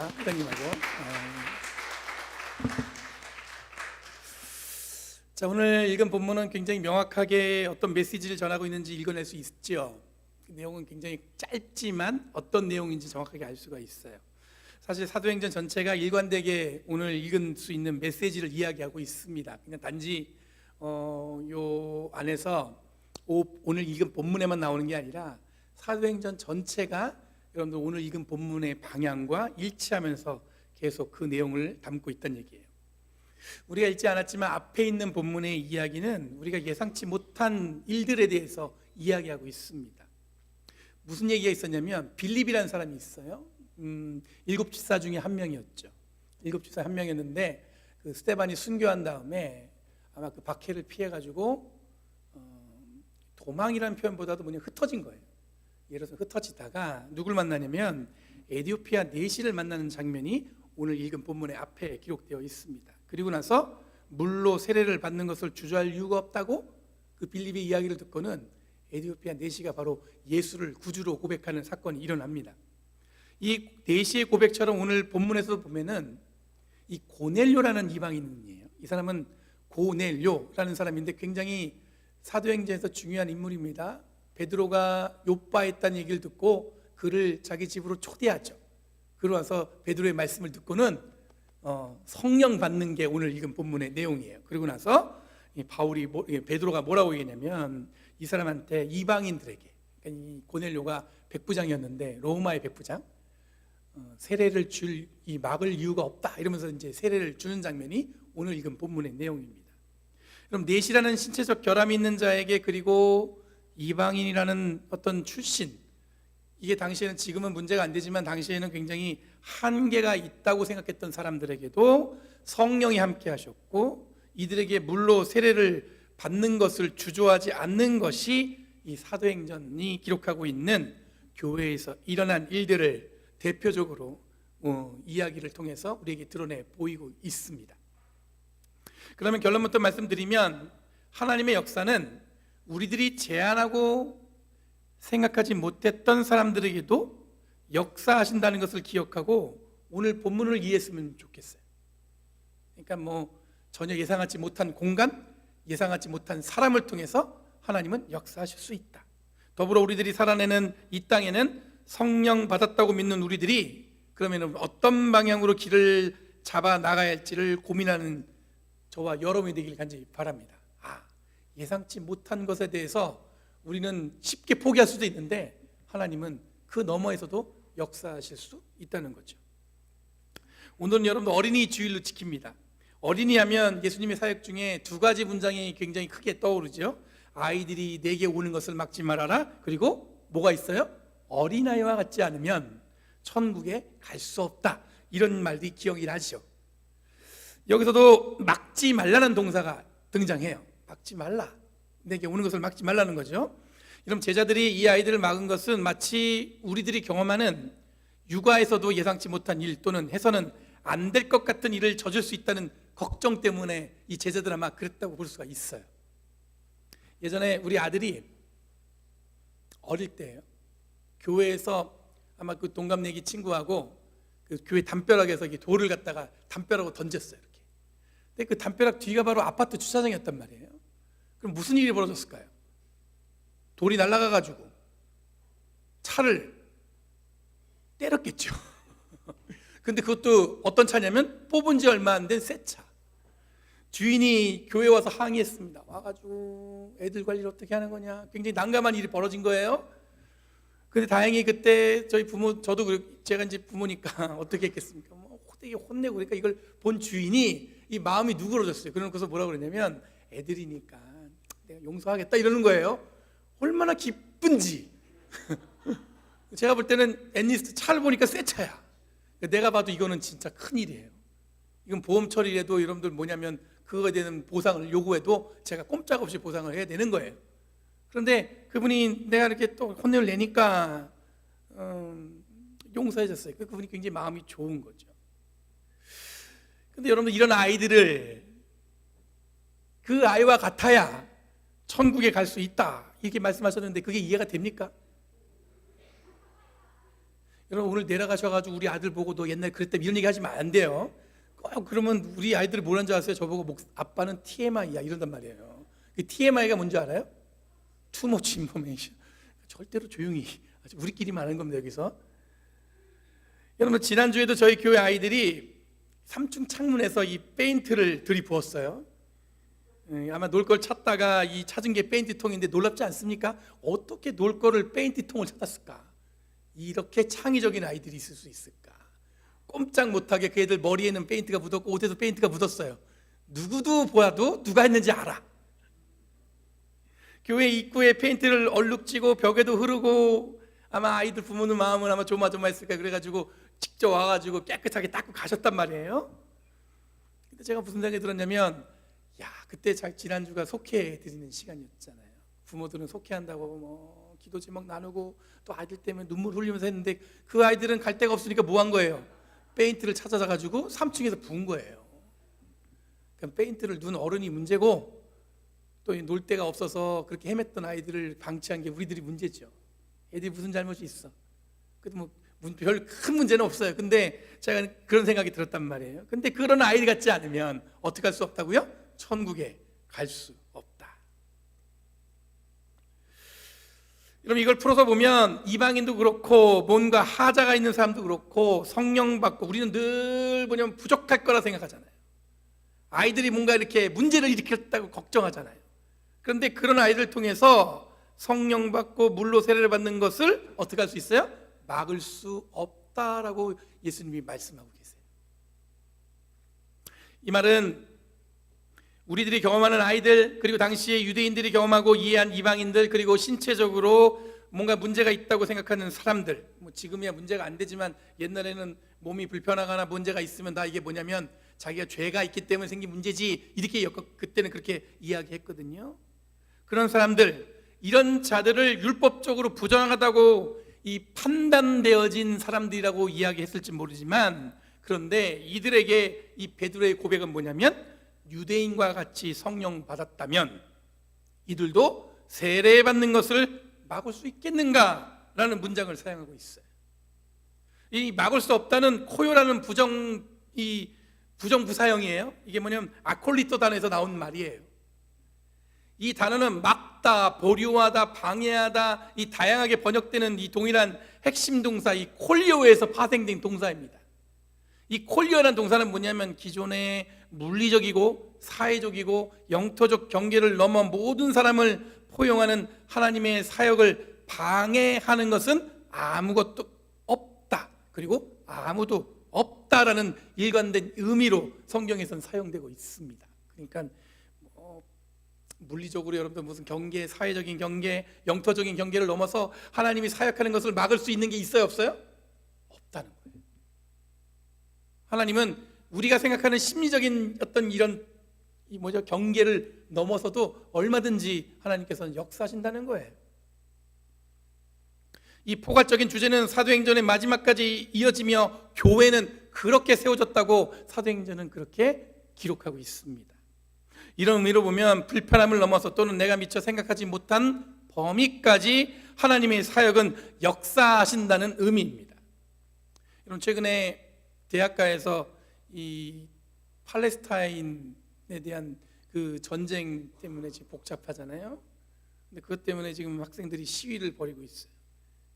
회장님하고. 어. 자 오늘 읽은 본문은 굉장히 명확하게 어떤 메시지를 전하고 있는지 읽어낼 수 있죠. 그 내용은 굉장히 짧지만 어떤 내용인지 정확하게 알 수가 있어요. 사실 사도행전 전체가 일관되게 오늘 읽은 수 있는 메시지를 이야기하고 있습니다. 그냥 단지 어, 요 안에서 오, 오늘 읽은 본문에만 나오는 게 아니라 사도행전 전체가 여러분들 오늘 읽은 본문의 방향과 일치하면서 계속 그 내용을 담고 있다는 얘기예요. 우리가 읽지 않았지만 앞에 있는 본문의 이야기는 우리가 예상치 못한 일들에 대해서 이야기하고 있습니다. 무슨 얘기가 있었냐면 빌립이라는 사람이 있어요. 음, 일곱 집사 중에 한 명이었죠. 일곱 집사 한 명이었는데 그 스테반이 순교한 다음에 아마 그 박해를 피해 가지고 어, 도망이라는 표현보다도 뭐냐 흩어진 거예요. 예를 들어서 흩어지다가 누굴 만나냐면 에디오피아 내시를 만나는 장면이 오늘 읽은 본문의 앞에 기록되어 있습니다. 그리고 나서 물로 세례를 받는 것을 주저할 이유가 없다고 그 빌립의 이야기를 듣고는 에디오피아 내시가 바로 예수를 구주로 고백하는 사건이 일어납니다. 이 내시의 고백처럼 오늘 본문에서 보면은 이 고넬료라는 이방인이에요. 이 사람은 고넬료라는 사람인데 굉장히 사도행전에서 중요한 인물입니다. 베드로가 요빠했다는 얘기를 듣고 그를 자기 집으로 초대하죠. 그러고 와서 베드로의 말씀을 듣고는 어, 성령 받는 게 오늘 읽은 본문의 내용이에요. 그리고 나서 이 바울이 뭐- 이 베드로가 뭐라고 얘기했냐면 이 사람한테 이방인들에게 그러니까 이 고넬료가 백부장이었는데 로마의 백부장 어, 세례를 줄 이 막을 이유가 없다 이러면서 이제 세례를 주는 장면이 오늘 읽은 본문의 내용입니다. 그럼 넷이라는 신체적 결함이 있는 자에게 그리고 이방인이라는 어떤 출신 이게 당시에는 지금은 문제가 안 되지만 당시에는 굉장히 한계가 있다고 생각했던 사람들에게도 성령이 함께 하셨고 이들에게 물로 세례를 받는 것을 주저하지 않는 것이 이 사도행전이 기록하고 있는 교회에서 일어난 일들을 대표적으로 어, 이야기를 통해서 우리에게 드러내 보이고 있습니다. 그러면 결론부터 말씀드리면 하나님의 역사는 우리들이 제안하고 생각하지 못했던 사람들에게도 역사하신다는 것을 기억하고 오늘 본문을 이해했으면 좋겠어요. 그러니까 뭐 전혀 예상하지 못한 공간, 예상하지 못한 사람을 통해서 하나님은 역사하실 수 있다. 더불어 우리들이 살아내는 이 땅에는 성령 받았다고 믿는 우리들이 그러면 어떤 방향으로 길을 잡아 나가야 할지를 고민하는 저와 여러분이 되길 간절히 바랍니다. 아, 예상치 못한 것에 대해서 우리는 쉽게 포기할 수도 있는데 하나님은 그 너머에서도 역사하실 수 있다는 거죠. 오늘은 여러분 어린이 주일로 지킵니다. 어린이 하면 예수님의 사역 중에 두 가지 문장이 굉장히 크게 떠오르죠. 아이들이 내게 오는 것을 막지 말아라. 그리고 뭐가 있어요? 어린아이와 같지 않으면 천국에 갈 수 없다. 이런 말들이 기억이 나죠. 여기서도 막지 말라는 동사가 등장해요. 막지 말라. 내게 오는 것을 막지 말라는 거죠. 그럼 제자들이 이 아이들을 막은 것은 마치 우리들이 경험하는 육아에서도 예상치 못한 일 또는 해서는 안 될 것 같은 일을 저질 수 있다는 걱정 때문에 이 제자들 아마 그랬다고 볼 수가 있어요. 예전에 우리 아들이 어릴 때예요. 교회에서 아마 그 동갑내기 친구하고 그 교회 담벼락에서 돌을 갖다가 담벼락으로 던졌어요. 이렇게. 근데 그 담벼락 뒤가 바로 아파트 주차장이었단 말이에요. 그럼 무슨 일이 벌어졌을까요? 돌이 날아가 가지고 차를 때렸겠죠. 근데 그것도 어떤 차냐면 뽑은 지 얼마 안 된 새 차. 주인이 교회 와서 항의했습니다. 와가지고 애들 관리를 어떻게 하는 거냐. 굉장히 난감한 일이 벌어진 거예요. 근데 다행히 그때 저희 부모, 저도 그- 제가 이제 부모니까 어떻게 했겠습니까? 뭐 되게 혼내고 그러니까 이걸 본 주인이 이 마음이 누그러졌어요. 그러고서 뭐라 그러냐면 애들이니까 용서하겠다 이러는 거예요. 얼마나 기쁜지. 제가 볼 때는 앤리스트 차를 보니까 새 차야. 내가 봐도 이거는 진짜 큰 일이에요. 이건 보험 처리라도 여러분들 뭐냐면 그거에 대한 보상을 요구해도 제가 꼼짝없이 보상을 해야 되는 거예요. 그런데 그분이 내가 이렇게 또 혼내를 내니까 음, 용서해줬어요. 그 그분이 굉장히 마음이 좋은 거죠. 근데 여러분들 이런 아이들을 그 아이와 같아야 천국에 갈 수 있다 이렇게 말씀하셨는데 그게 이해가 됩니까? 여러분 오늘 내려가셔가지고 우리 아들 보고 너 옛날에 그랬다며 이런 얘기 하시면 안 돼요. 꼭 그러면 우리 아이들이 뭐라는 줄 아세요? 저보고 목, 아빠는 TMI야 이런단 말이에요. 그 TMI가 뭔지 알아요? Too much information. 절대로 조용히 우리끼리만 하는 겁니다 여기서. 여러분 지난주에도 저희 교회 아이들이 3층 창문에서 이 페인트를 들이부었어요. 예, 아마 놀 걸 찾다가 이 찾은 게 페인트통인데 놀랍지 않습니까? 어떻게 놀 거를 페인트통을 찾았을까? 이렇게 창의적인 아이들이 있을 수 있을까? 꼼짝 못하게 그 애들 머리에는 페인트가 묻었고 옷에도 페인트가 묻었어요. 누구도 보아도 누가 했는지 알아. 교회 입구에 페인트를 얼룩지고 벽에도 흐르고 아마 아이들 부모는 마음은 아마 조마조마했을까 그래가지고 직접 와가지고 깨끗하게 닦고 가셨단 말이에요. 근데 제가 무슨 생각이 들었냐면 야 그때 자- 지난주가 속회 드리는 시간이었잖아요. 부모들은 속회한다고 뭐 기도 제목 나누고 또 아이들 때문에 눈물 흘리면서 했는데 그 아이들은 갈 데가 없으니까 뭐 한 거예요? 페인트를 찾아서 가지고 3층에서 부은 거예요. 그럼 페인트를 눈 어른이 문제고 또 놀 데가 없어서 그렇게 헤맸던 아이들을 방치한 게 우리들이 문제죠. 애들이 무슨 잘못이 있어? 그래도 뭐 별 큰 문제는 없어요. 근데 제가 그런 생각이 들었단 말이에요. 근데 그런 아이 같지 않으면 어떻게 할 수 없다고요? 천국에 갈 수 없다. 여러분 이걸 풀어서 보면 이방인도 그렇고 뭔가 하자가 있는 사람도 그렇고 성령 받고 우리는 늘 뭐냐면 부족할 거라 생각하잖아요. 아이들이 뭔가 이렇게 문제를 일으켰다고 걱정하잖아요. 그런데 그런 아이들을 통해서 성령 받고 물로 세례를 받는 것을 어떻게 할 수 있어요? 막을 수 없다라고 예수님이 말씀하고 계세요. 이 말은 우리들이 경험하는 아이들 그리고 당시에 유대인들이 경험하고 이해한 이방인들 그리고 신체적으로 뭔가 문제가 있다고 생각하는 사람들 뭐 지금이야 문제가 안 되지만 옛날에는 몸이 불편하거나 문제가 있으면 다 이게 뭐냐면 자기가 죄가 있기 때문에 생긴 문제지 이렇게 그때는 그렇게 이야기했거든요. 그런 사람들 이런 자들을 율법적으로 부정하다고 이 판단되어진 사람들이라고 이야기했을지 모르지만 그런데 이들에게 이 베드로의 고백은 뭐냐면 유대인과 같이 성령 받았다면 이들도 세례 받는 것을 막을 수 있겠는가라는 문장을 사용하고 있어요. 이 막을 수 없다는 코요라는 부정 이 부정 부사형이에요. 이게 뭐냐면 아콜리토 단어에서 나온 말이에요. 이 단어는 막다, 보류하다, 방해하다 이 다양하게 번역되는 이 동일한 핵심 동사 이 콜리오에서 파생된 동사입니다. 이 콜리오라는 동사는 뭐냐면 기존의 물리적이고 사회적이고 영토적 경계를 넘어 모든 사람을 포용하는 하나님의 사역을 방해하는 것은 아무것도 없다. 그리고 아무도 없다라는 일관된 의미로 성경에선 사용되고 있습니다. 그러니까 뭐 물리적으로 여러분들 무슨 경계, 사회적인 경계, 영토적인 경계를 넘어서 하나님이 사역하는 것을 막을 수 있는 게 있어요, 없어요? 없다는 거예요. 하나님은 우리가 생각하는 심리적인 어떤 이런 이 뭐죠 경계를 넘어서도 얼마든지 하나님께서는 역사하신다는 거예요. 이 포괄적인 주제는 사도행전의 마지막까지 이어지며 교회는 그렇게 세워졌다고 사도행전은 그렇게 기록하고 있습니다. 이런 의미로 보면 불편함을 넘어서 또는 내가 미처 생각하지 못한 범위까지 하나님의 사역은 역사하신다는 의미입니다. 여러분 최근에 대학가에서 이 팔레스타인에 대한 그 전쟁 때문에 지금 복잡하잖아요. 근데 그것 때문에 지금 학생들이 시위를 벌이고 있어요.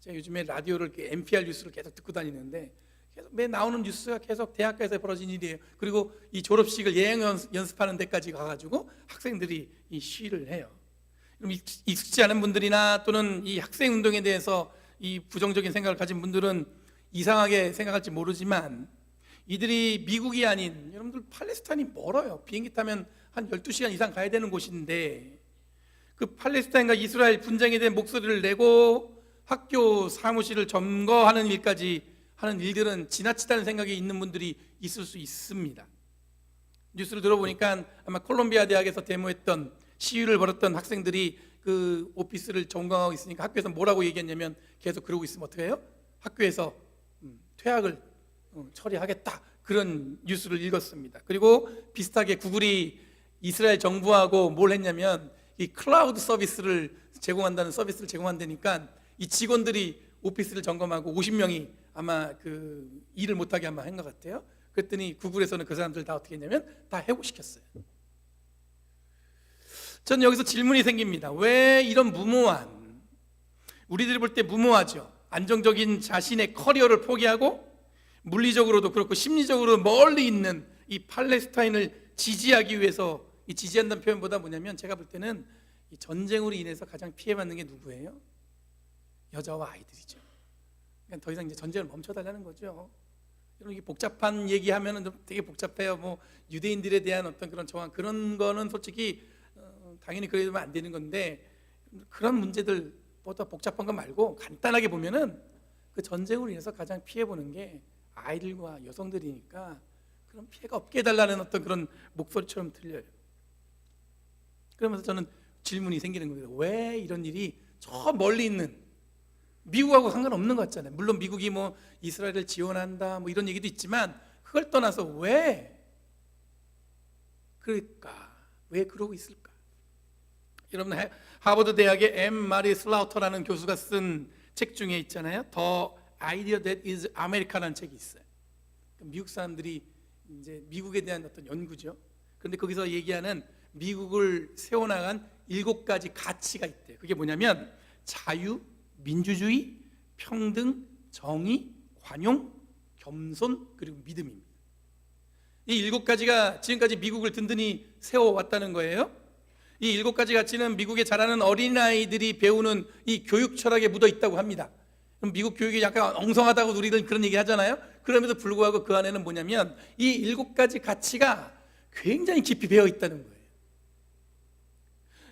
제가 요즘에 라디오를 NPR 뉴스를 계속 듣고 다니는데 계속 매 나오는 뉴스가 계속 대학가에서 벌어진 일이에요. 그리고 이 졸업식을 예행 연습하는 데까지 가가지고 학생들이 이 시위를 해요. 그럼 익숙지 않은 분들이나 또는 이 학생 운동에 대해서 이 부정적인 생각을 가진 분들은 이상하게 생각할지 모르지만 이들이 미국이 아닌 여러분들 팔레스타인이 멀어요. 비행기 타면 한 12시간 이상 가야 되는 곳인데 그 팔레스타인과 이스라엘 분쟁에 대한 목소리를 내고 학교 사무실을 점거하는 일까지 하는 일들은 지나치다는 생각이 있는 분들이 있을 수 있습니다. 뉴스를 들어보니까 아마 콜롬비아 대학에서 데모했던 시위를 벌였던 학생들이 그 오피스를 점거하고 있으니까 학교에서 뭐라고 얘기했냐면 계속 그러고 있으면 어떻게 해요? 학교에서 음, 퇴학을 어, 처리하겠다 그런 뉴스를 읽었습니다. 그리고 비슷하게 구글이 이스라엘 정부하고 뭘 했냐면 이 클라우드 서비스를 제공한다는 서비스를 제공한다니까 이 직원들이 오피스를 점검하고 50명이 아마 그 일을 못하게 아마 한 것 같아요. 그랬더니 구글에서는 그 사람들 다 어떻게 했냐면 다 해고시켰어요. 전 여기서 질문이 생깁니다. 왜 이런 무모한 우리들이 볼 때 무모하죠. 안정적인 자신의 커리어를 포기하고 물리적으로도 그렇고 심리적으로 멀리 있는 이 팔레스타인을 지지하기 위해서 이 지지한다는 표현보다 뭐냐면 제가 볼 때는 이 전쟁으로 인해서 가장 피해받는 게 누구예요? 여자와 아이들이죠. 그러니까 더 이상 이제 전쟁을 멈춰달라는 거죠. 여러분 복잡한 얘기하면은 좀 되게 복잡해요. 뭐 유대인들에 대한 어떤 그런 정황 그런 거는 솔직히 어, 당연히 그러면 안 되는 건데 그런 문제들보다 복잡한 거 말고 간단하게 보면은 그 전쟁으로 인해서 가장 피해 보는 게 아이들과 여성들이니까 그런 피해가 없게 해달라는 어떤 그런 목소리처럼 들려요. 그러면서 저는 질문이 생기는 겁니다. 왜 이런 일이 저 멀리 있는 미국하고 상관없는 것 같잖아요. 물론 미국이 뭐 이스라엘을 지원한다 뭐 이런 얘기도 있지만 그걸 떠나서 왜 그럴까? 왜 그러고 있을까? 여러분 하- 하버드 대학의 엠 마리 슬라우터라는 교수가 쓴 책 중에 있잖아요. 더 아이디어 that is America라는 책이 있어요. 미국 사람들이 이제 미국에 대한 어떤 연구죠. 그런데 거기서 얘기하는 미국을 세워나간 일곱 가지 가치가 있대요. 그게 뭐냐면 자유, 민주주의, 평등, 정의, 관용, 겸손 그리고 믿음입니다. 이 일곱 가지가 지금까지 미국을 든든히 세워왔다는 거예요. 이 일곱 가지 가치는 미국에 자라는 어린아이들이 배우는 이 교육 철학에 묻어 있다고 합니다. 미국 교육이 약간 엉성하다고 우리는 그런 얘기 하잖아요. 그럼에도 불구하고 그 안에는 뭐냐면 이 일곱 가지 가치가 굉장히 깊이 배어 있다는 거예요.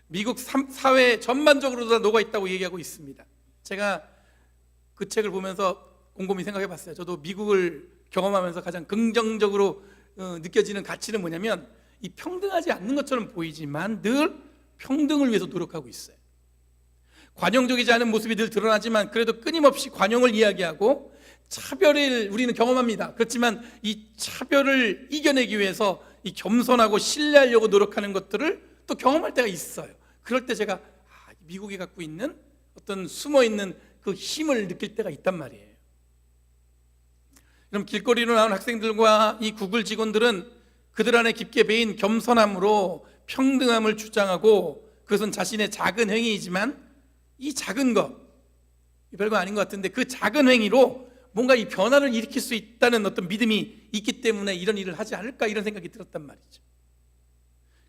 미국 삼- 사회 전반적으로 다 녹아 있다고 얘기하고 있습니다. 제가 그 책을 보면서 곰곰이 생각해 봤어요. 저도 미국을 경험하면서 가장 긍정적으로 어, 느껴지는 가치는 뭐냐면 이 평등하지 않는 것처럼 보이지만 늘 평등을 위해서 노력하고 있어요. 관용적이지 않은 모습이 늘 드러나지만 그래도 끊임없이 관용을 이야기하고 차별을 우리는 경험합니다. 그렇지만 이 차별을 이겨내기 위해서 이 겸손하고 신뢰하려고 노력하는 것들을 또 경험할 때가 있어요. 그럴 때 제가 아, 미국이 갖고 있는 어떤 숨어 있는 그 힘을 느낄 때가 있단 말이에요. 그럼 길거리로 나온 학생들과 이 구글 직원들은 그들 안에 깊게 배인 겸손함으로 평등함을 주장하고 그것은 자신의 작은 행위이지만 이 작은 것 별거 아닌 것 같은데 그 작은 행위로 뭔가 이 변화를 일으킬 수 있다는 어떤 믿음이 있기 때문에 이런 일을 하지 않을까 이런 생각이 들었단 말이죠.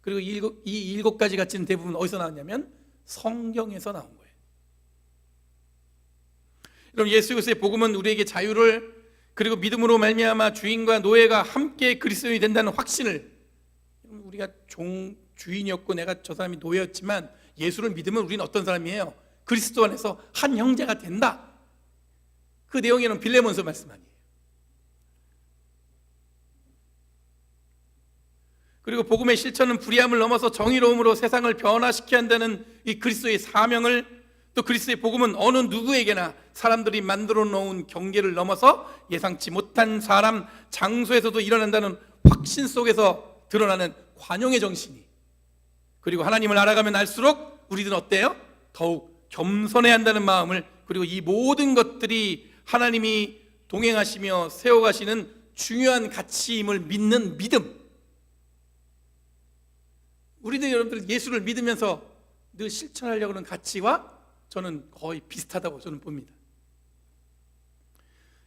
그리고 이 일곱, 이 일곱 가지 가치는 대부분 어디서 나왔냐면 성경에서 나온 거예요. 여러분 예수 그리스도의 복음은 우리에게 자유를 그리고 믿음으로 말미암아 주인과 노예가 함께 그리스도인이 된다는 확신을 우리가 종 주인이었고 내가 저 사람이 노예였지만 예수를 믿으면 우리는 어떤 사람이에요? 그리스도 안에서 한 형제가 된다. 그 내용에는 빌레몬서 말씀 아니에요. 그리고 복음의 실천은 불의함을 넘어서 정의로움으로 세상을 변화시켜야 한다는 이 그리스도의 사명을 또 그리스도의 복음은 어느 누구에게나 사람들이 만들어 놓은 경계를 넘어서 예상치 못한 사람, 장소에서도 일어난다는 확신 속에서 드러나는 관용의 정신이 그리고 하나님을 알아가면 알수록 우리들은 어때요? 더욱 겸손해야 한다는 마음을 그리고 이 모든 것들이 하나님이 동행하시며 세워가시는 중요한 가치임을 믿는 믿음. 우리들 여러분들 예수를 믿으면서 늘 실천하려고 하는 가치와 저는 거의 비슷하다고 저는 봅니다.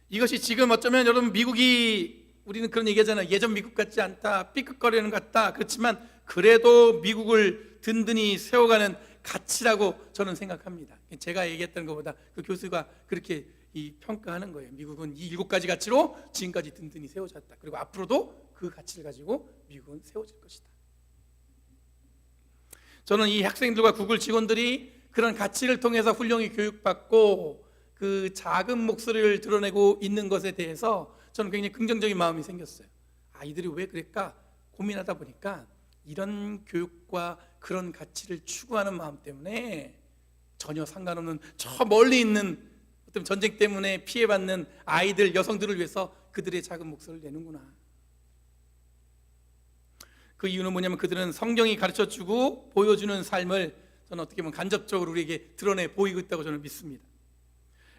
이것이 지금 어쩌면 여러분 미국이 우리는 그런 얘기하잖아요. 예전 미국 같지 않다. 삐끗거리는 것 같다. 그렇지만 그래도 미국을 든든히 세워가는 가치라고 저는 생각합니다. 제가 얘기했던 것보다 그 교수가 그렇게 이 평가하는 거예요. 미국은 이 일곱 가지 가치로 지금까지 든든히 세워졌다. 그리고 앞으로도 그 가치를 가지고 미국은 세워질 것이다. 저는 이 학생들과 구글 직원들이 그런 가치를 통해서 훌륭히 교육받고 그 작은 목소리를 드러내고 있는 것에 대해서 저는 굉장히 긍정적인 마음이 생겼어요. 아 이들이 왜 그럴까 고민하다 보니까 이런 교육과 그런 가치를 추구하는 마음 때문에 전혀 상관없는 저 멀리 있는 어떤 전쟁 때문에 피해받는 아이들, 여성들을 위해서 그들의 작은 목소리를 내는구나. 그 이유는 뭐냐면 그들은 성경이 가르쳐 주고 보여주는 삶을 저는 어떻게 보면 간접적으로 우리에게 드러내 보이고 있다고 저는 믿습니다.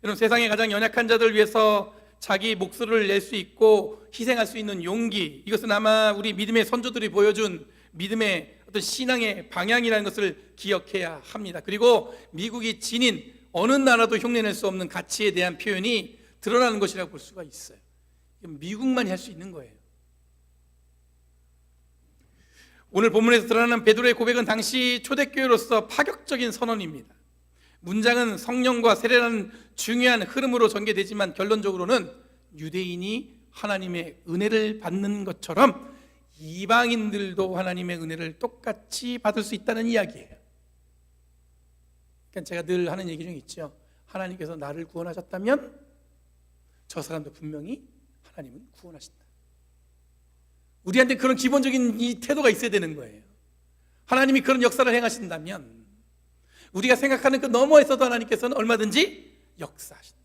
여러분 세상의 가장 연약한 자들을 위해서 자기 목소리를 낼 수 있고 희생할 수 있는 용기 이것은 아마 우리 믿음의 선조들이 보여준 믿음의 어떤 신앙의 방향이라는 것을 기억해야 합니다. 그리고 미국이 지닌 어느 나라도 흉내낼 수 없는 가치에 대한 표현이 드러나는 것이라고 볼 수가 있어요. 미국만이 할 수 있는 거예요. 오늘 본문에서 드러나는 베드로의 고백은 당시 초대교회로서 파격적인 선언입니다. 문장은 성령과 세례라는 중요한 흐름으로 전개되지만 결론적으로는 유대인이 하나님의 은혜를 받는 것처럼 이방인들도 하나님의 은혜를 똑같이 받을 수 있다는 이야기예요. 그러니까 제가 늘 하는 얘기 중에 있죠. 하나님께서 나를 구원하셨다면 저 사람도 분명히 하나님은 구원하신다. 우리한테 그런 기본적인 이 태도가 있어야 되는 거예요. 하나님이 그런 역사를 행하신다면 우리가 생각하는 그 너머에서도 하나님께서는 얼마든지 역사하신다.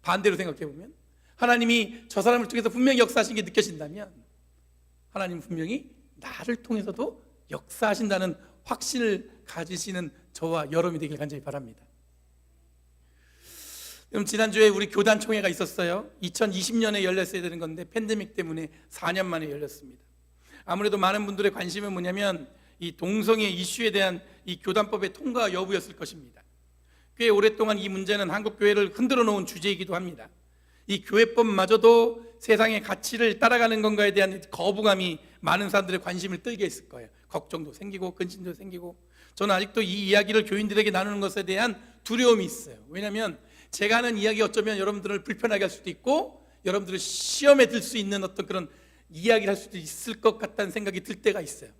반대로 생각해 보면 하나님이 저 사람을 통해서 분명히 역사하신 게 느껴진다면 하나님 분명히 나를 통해서도 역사하신다는 확신을 가지시는 저와 여러분이 되길 간절히 바랍니다. 그럼 지난주에 우리 교단 총회가 있었어요. 2020년에 열렸어야 되는 건데 팬데믹 때문에 4년 만에 열렸습니다. 아무래도 많은 분들의 관심은 뭐냐면 이 동성애 이슈에 대한 이 교단법의 통과 여부였을 것입니다. 꽤 오랫동안 이 문제는 한국 교회를 흔들어 놓은 주제이기도 합니다. 이 교회법마저도 세상의 가치를 따라가는 건가에 대한 거부감이 많은 사람들의 관심을 끌게 했을 거예요. 걱정도 생기고 근심도 생기고 저는 아직도 이 이야기를 교인들에게 나누는 것에 대한 두려움이 있어요. 왜냐하면 제가 하는 이야기 어쩌면 여러분들을 불편하게 할 수도 있고 여러분들을 시험에 들 수 있는 어떤 그런 이야기를 할 수도 있을 것 같다는 생각이 들 때가 있어요.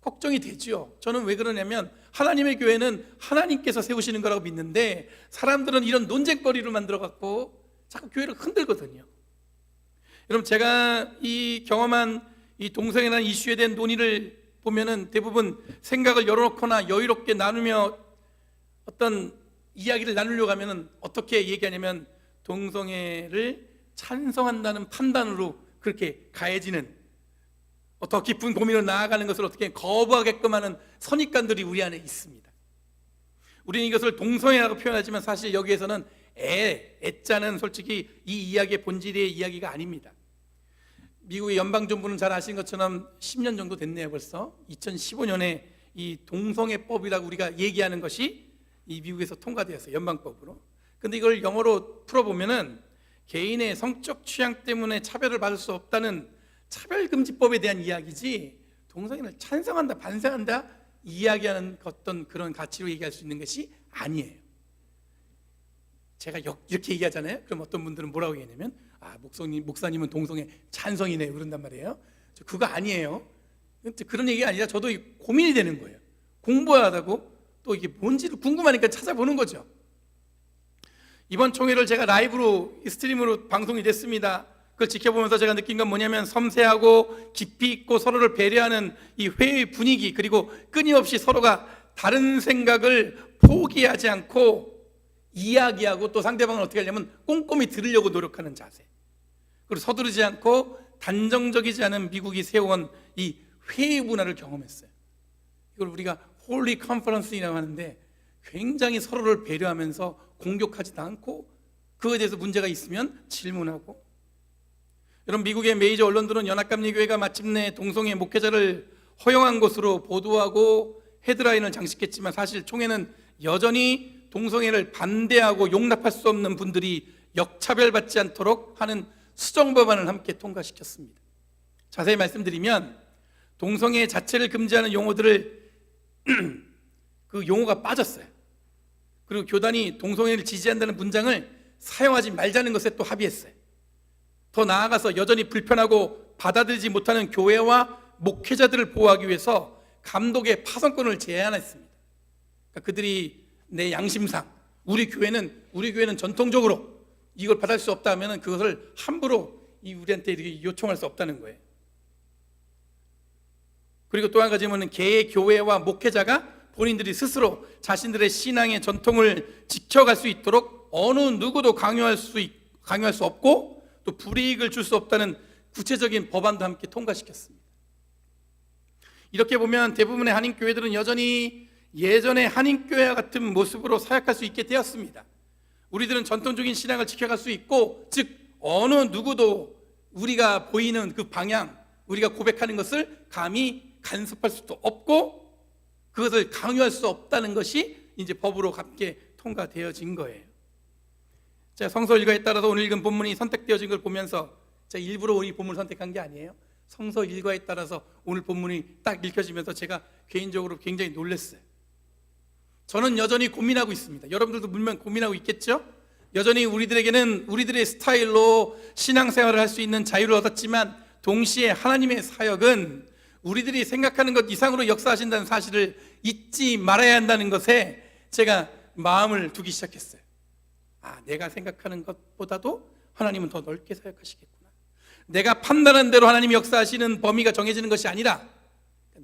걱정이 되지요. 저는 왜 그러냐면 하나님의 교회는 하나님께서 세우시는 거라고 믿는데 사람들은 이런 논쟁거리를 만들어 갖고 자꾸 교회를 흔들거든요. 여러분 제가 이 경험한 이 동성애라는 이슈에 대한 논의를 보면은 대부분 생각을 열어놓거나 여유롭게 나누며 어떤 이야기를 나누려고 하면은 어떻게 얘기하냐면 동성애를 찬성한다는 판단으로 그렇게 가해지는 더 깊은 고민으로 나아가는 것을 어떻게 거부하게끔 하는 선입관들이 우리 안에 있습니다. 우리는 이것을 동성애라고 표현하지만 사실 여기에서는 애, 애자는 솔직히 이 이야기의 본질의 이야기가 아닙니다. 미국의 연방정부는 잘 아시는 것처럼 10년 정도 됐네요 벌써. 2015년에 이 동성애 법이라고 우리가 얘기하는 것이 이 미국에서 통과되었어요 연방법으로. 근데 이걸 영어로 풀어보면은 개인의 성적 취향 때문에 차별을 받을 수 없다는 차별금지법에 대한 이야기지 동성애를 찬성한다 반성한다 이야기하는 어떤 그런 가치로 얘기할 수 있는 것이 아니에요 제가 역- 이렇게 얘기하잖아요. 그럼 어떤 분들은 뭐라고 얘기하냐면 아 목사님, 목사님은 동성애 찬성이네. 그런단 말이에요. 저 그거 아니에요. 그런 얘기가 아니라 저도 이 고민이 되는 거예요. 공부하다고 또 이게 뭔지를 궁금하니까 찾아보는 거죠. 이번 총회를 제가 라이브로 스트림으로 방송이 됐습니다. 그걸 지켜보면서 제가 느낀 건 뭐냐면 섬세하고 깊이 있고 서로를 배려하는 이 회의 분위기 그리고 끊임없이 서로가 다른 생각을 포기하지 않고 이야기하고 또 상대방을 어떻게 하냐면 꼼꼼히 들으려고 노력하는 자세. 그리고 서두르지 않고 단정적이지 않은 미국이 세워온 이 회의 문화를 경험했어요. 이걸 우리가 홀리 컨퍼런스라고 하는데 굉장히 서로를 배려하면서 공격하지도 않고 그거에 대해서 문제가 있으면 질문하고 여러분 미국의 메이저 언론들은 연합감리교회가 마침내 동성애 목회자를 허용한 것으로 보도하고 헤드라인을 장식했지만 사실 총회는 여전히 동성애를 반대하고 용납할 수 없는 분들이 역차별받지 않도록 하는 수정 법안을 함께 통과시켰습니다. 자세히 말씀드리면 동성애 자체를 금지하는 용어들을 그 용어가 빠졌어요. 그리고 교단이 동성애를 지지한다는 문장을 사용하지 말자는 것에 또 합의했어요. 더 나아가서 여전히 불편하고 받아들이지 못하는 교회와 목회자들을 보호하기 위해서 감독의 파송권을 제한했습니다. 그러니까 그들이 내 양심상 우리 교회는 우리 교회는 전통적으로 이걸 받을 수 없다 하면은 그것을 함부로 이 우리한테 이렇게 요청할 수 없다는 거예요. 그리고 또 한 가지는 개 교회와 목회자가 본인들이 스스로 자신들의 신앙의 전통을 지켜갈 수 있도록 어느 누구도 강요할 수 있- 강요할 수 없고 또 불이익을 줄 수 없다는 구체적인 법안도 함께 통과시켰습니다. 이렇게 보면 대부분의 한인 교회들은 여전히 예전의 한인 교회와 같은 모습으로 사역할 수 있게 되었습니다. 우리들은 전통적인 신앙을 지켜갈 수 있고, 즉 어느 누구도 우리가 보이는 그 방향, 우리가 고백하는 것을 감히 간섭할 수도 없고, 그것을 강요할 수 없다는 것이 이제 법으로 함께 통과되어진 거예요. 자, 성서 일과에 따라서 오늘 읽은 본문이 선택되어진 걸 보면서 제가 일부러 우리 본문을 선택한 게 아니에요. 성서 일과에 따라서 오늘 본문이 딱 읽혀지면서 제가 개인적으로 굉장히 놀랐어요. 저는 여전히 고민하고 있습니다. 여러분들도 물론 고민하고 있겠죠? 여전히 우리들에게는 우리들의 스타일로 신앙생활을 할 수 있는 자유를 얻었지만 동시에 하나님의 사역은 우리들이 생각하는 것 이상으로 역사하신다는 사실을 잊지 말아야 한다는 것에 제가 마음을 두기 시작했어요. 아, 내가 생각하는 것보다도 하나님은 더 넓게 사역하시겠구나. 내가 판단한 대로 하나님이 역사하시는 범위가 정해지는 것이 아니라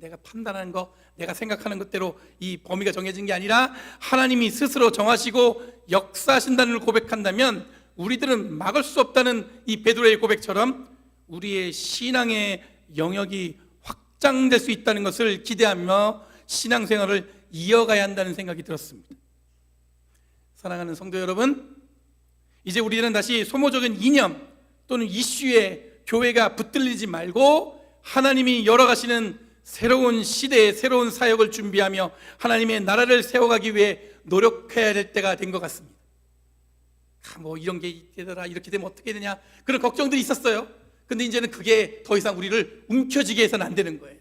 내가 판단하는 거, 내가 생각하는 것대로 이 범위가 정해진 게 아니라 하나님이 스스로 정하시고 역사하신다는 걸 고백한다면 우리들은 막을 수 없다는 이 베드로의 고백처럼 우리의 신앙의 영역이 확장될 수 있다는 것을 기대하며 신앙생활을 이어가야 한다는 생각이 들었습니다. 사랑하는 성도 여러분, 이제 우리는 다시 소모적인 이념 또는 이슈에 교회가 붙들리지 말고 하나님이 열어가시는 새로운 시대의 새로운 사역을 준비하며 하나님의 나라를 세워가기 위해 노력해야 될 때가 된 것 같습니다. 아, 뭐 이런 게 되더라 이렇게 되면 어떻게 되냐 그런 걱정들이 있었어요. 근데 이제는 그게 더 이상 우리를 움켜쥐게 해서는 안 되는 거예요.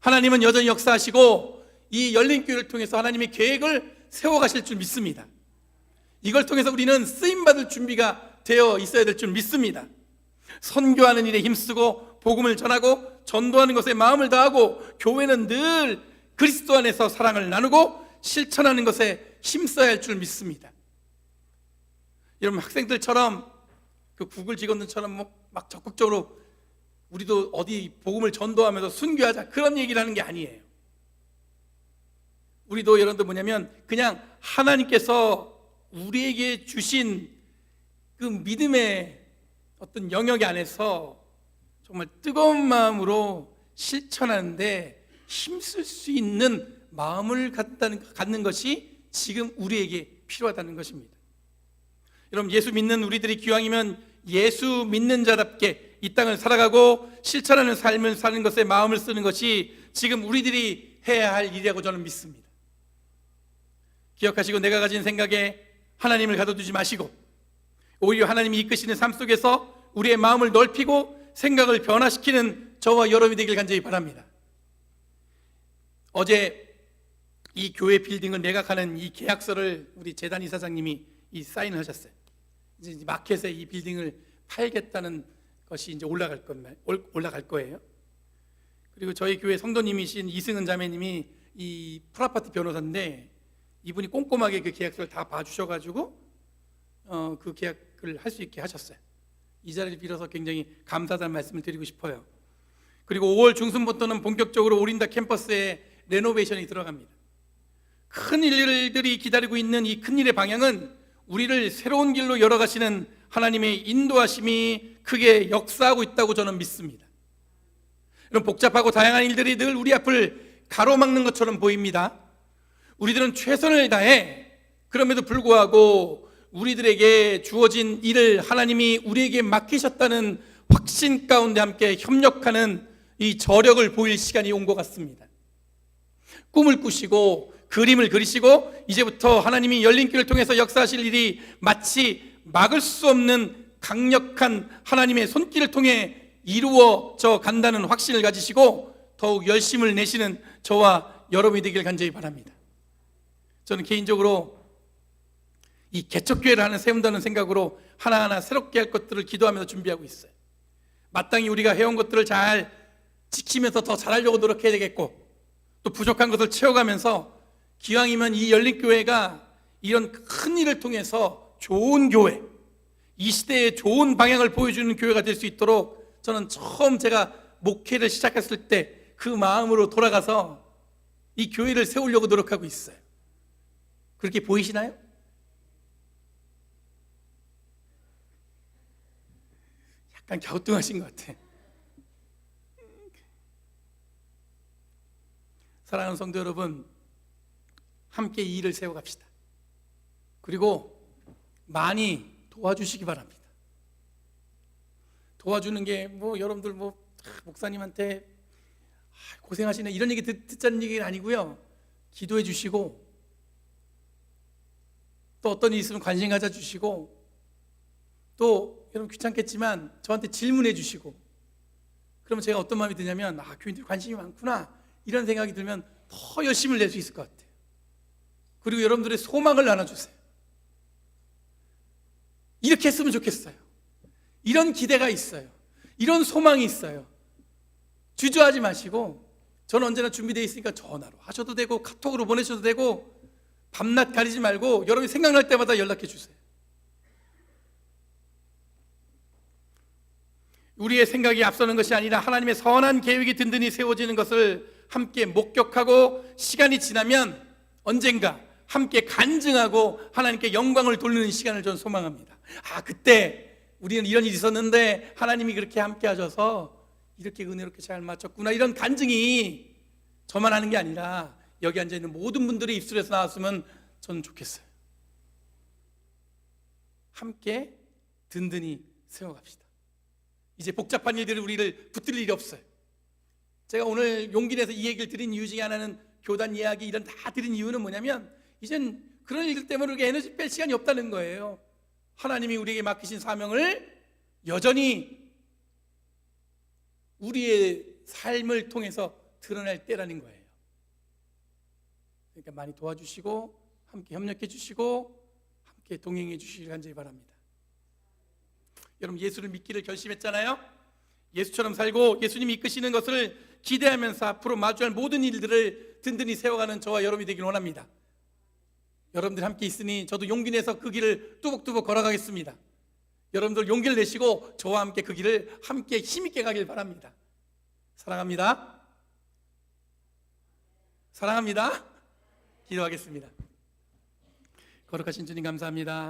하나님은 여전히 역사하시고 이 열린 교회를 통해서 하나님의 계획을 세워가실 줄 믿습니다. 이걸 통해서 우리는 쓰임받을 준비가 되어 있어야 될 줄 믿습니다. 선교하는 일에 힘쓰고 복음을 전하고 전도하는 것에 마음을 다하고 교회는 늘 그리스도 안에서 사랑을 나누고 실천하는 것에 힘써야 할 줄 믿습니다. 여러분 학생들처럼 그 구글 직원들처럼 뭐막 적극적으로 우리도 어디 복음을 전도하면서 순교하자 그런 얘기를 하는 게 아니에요. 우리도 여러분들 뭐냐면 그냥 하나님께서 우리에게 주신 그 믿음의 어떤 영역 안에서 정말 뜨거운 마음으로 실천하는데 힘쓸 수 있는 마음을 갖다는, 갖는 것이 지금 우리에게 필요하다는 것입니다. 여러분 예수 믿는 우리들이 기왕이면 예수 믿는 자답게 이 땅을 살아가고 실천하는 삶을 사는 것에 마음을 쓰는 것이 지금 우리들이 해야 할 일이라고 저는 믿습니다. 기억하시고 내가 가진 생각에 하나님을 가둬두지 마시고 오히려 하나님이 이끄시는 삶 속에서 우리의 마음을 넓히고 생각을 변화시키는 저와 여러분이 되길 간절히 바랍니다. 어제 이 교회 빌딩을 매각하는 이 계약서를 우리 재단 이사장님이 이 사인을 하셨어요. 이제 마켓에 이 빌딩을 팔겠다는 것이 이제 올라갈 겁니다. 올라갈 거예요. 그리고 저희 교회 성도님이신 이승은 자매님이 이 프라파트 변호사인데 이분이 꼼꼼하게 그 계약서를 다 봐주셔가지고 어, 그 계약을 할 수 있게 하셨어요. 이 자리를 빌어서 굉장히 감사하다는 말씀을 드리고 싶어요. 그리고 5월 중순부터는 본격적으로 오린다 캠퍼스에 레노베이션이 들어갑니다. 큰 일들이 기다리고 있는 이 큰 일의 방향은 우리를 새로운 길로 열어가시는 하나님의 인도하심이 크게 역사하고 있다고 저는 믿습니다. 이런 복잡하고 다양한 일들이 늘 우리 앞을 가로막는 것처럼 보입니다. 우리들은 최선을 다해 그럼에도 불구하고 우리들에게 주어진 일을 하나님이 우리에게 맡기셨다는 확신 가운데 함께 협력하는 이 저력을 보일 시간이 온 것 같습니다. 꿈을 꾸시고 그림을 그리시고 이제부터 하나님이 열린 길을 통해서 역사하실 일이 마치 막을 수 없는 강력한 하나님의 손길을 통해 이루어져 간다는 확신을 가지시고 더욱 열심을 내시는 저와 여러분이 되길 간절히 바랍니다. 저는 개인적으로 이 개척교회를 하나 세운다는 생각으로 하나하나 새롭게 할 것들을 기도하면서 준비하고 있어요. 마땅히 우리가 해온 것들을 잘 지키면서 더 잘하려고 노력해야 되겠고 또 부족한 것을 채워가면서 기왕이면 이 열린교회가 이런 큰 일을 통해서 좋은 교회, 이 시대에 좋은 방향을 보여주는 교회가 될 수 있도록 저는 처음 제가 목회를 시작했을 때 그 마음으로 돌아가서 이 교회를 세우려고 노력하고 있어요. 그렇게 보이시나요? 약간 갸우뚱하신 것 같아. 사랑하는 성도 여러분, 함께 이 일을 세워갑시다. 그리고 많이 도와주시기 바랍니다. 도와주는 게 뭐 여러분들 뭐 아, 목사님한테 아, 고생하시네 이런 얘기 듣, 듣자는 얘기는 아니고요. 기도해 주시고 또 어떤 일이 있으면 관심 가져 주시고 또 여러분 귀찮겠지만 저한테 질문해 주시고 그러면 제가 어떤 마음이 드냐면 아 교인들 관심이 많구나 이런 생각이 들면 더 열심을 낼 수 있을 것 같아요. 그리고 여러분들의 소망을 나눠주세요. 이렇게 했으면 좋겠어요. 이런 기대가 있어요. 이런 소망이 있어요. 주저하지 마시고 저는 언제나 준비되어 있으니까 전화로 하셔도 되고 카톡으로 보내셔도 되고 밤낮 가리지 말고 여러분이 생각날 때마다 연락해 주세요. 우리의 생각이 앞서는 것이 아니라 하나님의 선한 계획이 든든히 세워지는 것을 함께 목격하고 시간이 지나면 언젠가 함께 간증하고 하나님께 영광을 돌리는 시간을 저는 소망합니다. 아, 그때 우리는 이런 일이 있었는데 하나님이 그렇게 함께 하셔서 이렇게 은혜롭게 잘 맞췄구나. 이런 간증이 저만 하는 게 아니라 여기 앉아 있는 모든 분들의 입술에서 나왔으면 저는 좋겠어요. 함께 든든히 세워갑시다. 이제 복잡한 일들을 우리를 붙들 일이 없어요. 제가 오늘 용기 내서 이 얘기를 드린 이유 중에 하나는 교단 이야기 이런 다 드린 이유는 뭐냐면 이젠 그런 일들 때문에 우리가 에너지 뺄 시간이 없다는 거예요. 하나님이 우리에게 맡기신 사명을 여전히 우리의 삶을 통해서 드러낼 때라는 거예요. 그러니까 많이 도와주시고 함께 협력해 주시고 함께 동행해 주시길 간절히 바랍니다. 여러분 예수를 믿기를 결심했잖아요. 예수처럼 살고 예수님이 이끄시는 것을 기대하면서 앞으로 마주할 모든 일들을 든든히 세워가는 저와 여러분이 되길 원합니다. 여러분들 함께 있으니 저도 용기 내서 그 길을 뚜벅뚜벅 걸어가겠습니다. 여러분들 용기를 내시고 저와 함께 그 길을 함께 힘있게 가길 바랍니다. 사랑합니다. 사랑합니다. 기도하겠습니다. 거룩하신 주님 감사합니다.